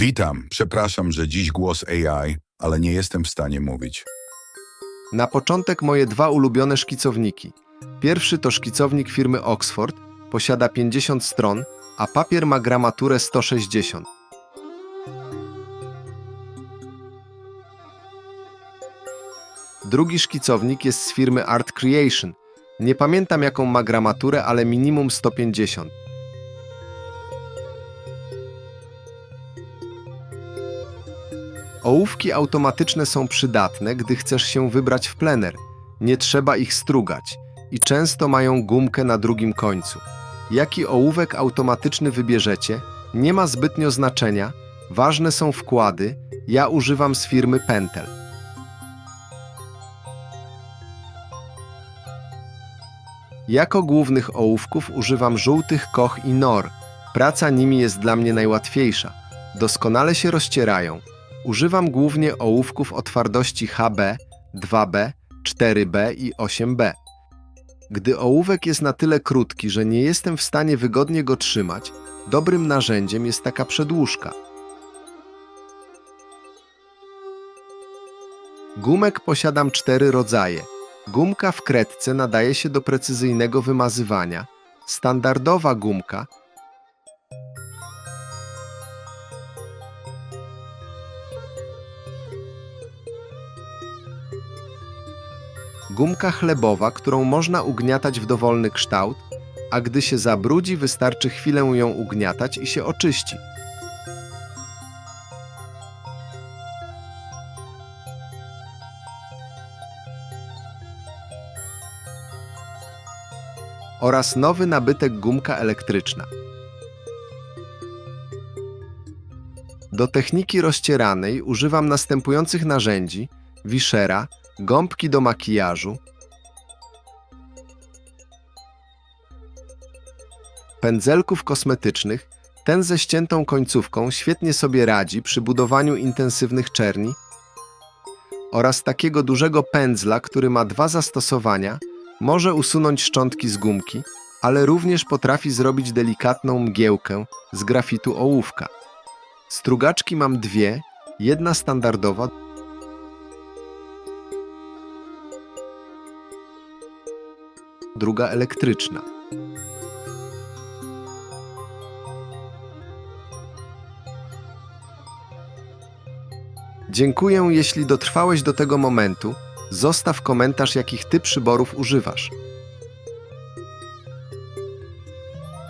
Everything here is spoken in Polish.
Witam, przepraszam, że dziś głos AI, ale nie jestem w stanie mówić. Na początek moje dwa ulubione szkicowniki. Pierwszy to szkicownik firmy Oxford, posiada 50 stron, a papier ma gramaturę 160. Drugi szkicownik jest z firmy Art Creation. Nie pamiętam jaką ma gramaturę, ale minimum 150. Ołówki automatyczne są przydatne, gdy chcesz się wybrać w plener. Nie trzeba ich strugać i często mają gumkę na drugim końcu. Jaki ołówek automatyczny wybierzecie, nie ma zbytnio znaczenia, ważne są wkłady. Ja używam z firmy Pentel. Jako głównych ołówków używam żółtych Koch i Nor. Praca nimi jest dla mnie najłatwiejsza. Doskonale się rozcierają. Używam głównie ołówków o twardości HB, 2B, 4B i 8B. Gdy ołówek jest na tyle krótki, że nie jestem w stanie wygodnie go trzymać, dobrym narzędziem jest taka przedłużka. Gumek posiadam cztery rodzaje. Gumka w kredce nadaje się do precyzyjnego wymazywania. Standardowa gumka Gumka chlebowa, którą można ugniatać w dowolny kształt, a gdy się zabrudzi, wystarczy chwilę ją ugniatać i się oczyści. Oraz nowy nabytek gumka elektryczna. Do techniki rozcieranej używam następujących narzędzi: wiszera, gąbki do makijażu, pędzelków kosmetycznych. Ten ze ściętą końcówką świetnie sobie radzi przy budowaniu intensywnych czerni oraz takiego dużego pędzla, który ma dwa zastosowania. Może usunąć szczątki z gumki, ale również potrafi zrobić delikatną mgiełkę z grafitu ołówka. Strugaczki mam dwie, jedna standardowa, druga elektryczna. Dziękuję, jeśli dotrwałeś do tego momentu. Zostaw komentarz, jakich ty przyborów używasz.